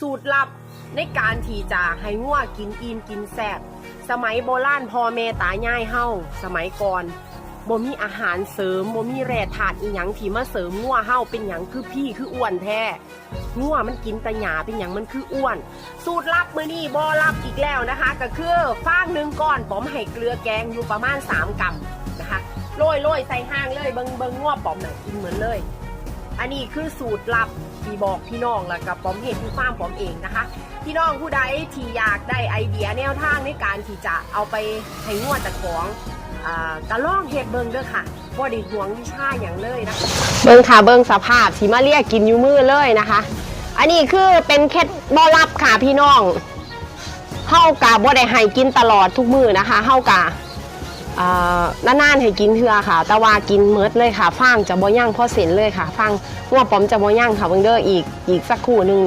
สูตรลับในการที่จะให้งัวกินอิ่มกินแซ่บสมัยโบราณพ่อแม่ตายายเฮาสมัยก่อนบ่มีอาหารเสริมบ่มีแร่ธาตุอีหยังที่มาเสริมงัวเฮาเป็นหยังคือพี่คืออ้วนแท้งัวมันกินตะหยาเป็นหยังมันคืออ้วน สูตรลับมือนี่บ่ลับอีกแล้วนะคะ ก็คือฟางหนึ่งก้อนป๋อมให้เกลือแกงอยู่ประมาณ 3กรัมนะคะโรยโรยใส่ห้างเลยเบิงเบิงงัวป๋อมน่ะกินเหมือนเลย อันนี้คือสูตรลับที่บอกพี่น้องแล้วกับปอมเห็นที่ฟาร์มปอมเองนะคะ พี่น้องผู้ใดที่อยากได้ไอเดียแนวทางในการที่จะเอาไปให้งวดจากของกระล่องเห็ดเบิงเด้อค่ะบ่ได้หวงวิชาอย่างเลยนะเบิงค่ะเบิงสภาพที่มาเรียกกินอยู่มือเลยนะคะ อันนี้คือเป็นเคล็ดบอลับค่ะพี่น้องเฮากะบ่ได้ให้กินตลอดทุกมือนะคะเฮากา นานๆให้กินเทือค่ะ แต่ว่ากินเมดเลยค่ะฟางจะบ่ย่างพอเส้นเลยค่ะฟางงัวปอมจะบ่ย่างค่ะเบิ่งเด้ออีกอีกสักครู่หนึงเนี่ย